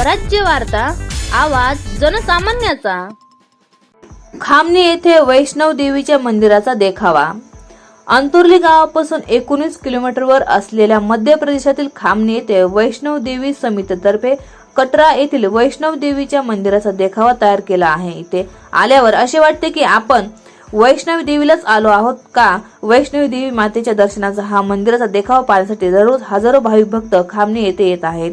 स्वराज्य वार्ता आवाज जनसामान्याचा. खामणी येथे वैष्णव देवीच्या मंदिराचा देखावा. अंतुर्ली गावापासून एकोणीस किलोमीटरवर असलेल्या मध्य प्रदेशातील खामणी येथे वैष्णव देवी समितीतर्फे कटरा येथील वैष्णव देवीच्या मंदिराचा देखावा तयार केला आहे. इथे आल्यावर असे वाटते की आपण वैष्णवी देवीलाच आलो आहोत का? वैष्णवी देवी मातेच्या दर्शनाचा हा मंदिराचा देखावा पाहण्यासाठी दररोज हजारो भाविक भक्त खामणी येथे येत आहेत.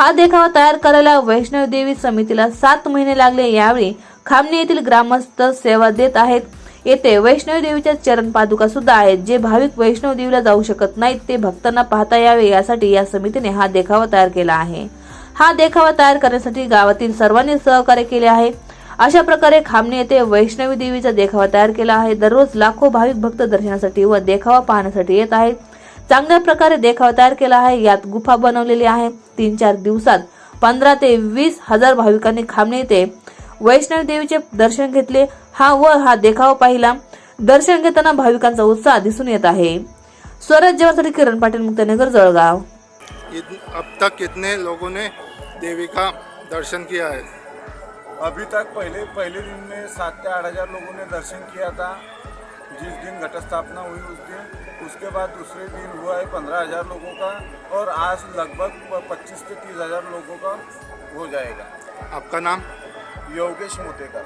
हा देखावा तयार करायला वैष्णव देवी समितीला सात महिने लागले. यावेळी खामणी येथील ग्रामस्थ सेवा देत आहेत. येथे वैष्णव देवीच्या चरण पादुका सुद्धा आहेत. जे भाविक वैष्णव देवीला जाऊ शकत नाहीत ते भक्तांना पाहता यावे. यासाठी या समितीने हा देखावा तयार केला आहे. हा देखावा तयार करण्यासाठी गावातील सर्वांनी सहकार्य केले आहे. अशा प्रकारे खामणी येथे वैष्णवी देवीचा देखावा तयार केला आहे. दररोज लाखो भाविक भक्त दर्शनासाठी व देखावा पाहण्यासाठी येत आहेत. चांगल्या प्रकारे देखावा तयार केला आहे. यात गुफा बनवलेली आहे. तीन चार दिवसात पंधरा ते वीस हजार भाविकांनी खामणे येथे वैष्णव देवीचे दर्शन घेतले. हा व हा देखावा पाहिला. दर्शन घेताना भाविकांचा उत्साह दिसून येत आहे. स्वराज्यासाठी किरण पाटील मुक्तनगर जळगाव. अब तक कितने लोगों ने देवी का दर्शन किया है। अभी तक पहले पहले दिन में सात से आठ हज़ार लोगों ने दर्शन किया था। जिस दिन घट स्थापना हुई उस दिन उसके बाद दूसरे दिन हुआ है पंद्रह हज़ार लोगों का और आज लगभग पच्चीस से तीस हज़ार लोगों का हो जाएगा। आपका नाम? योगेश मोतेकर।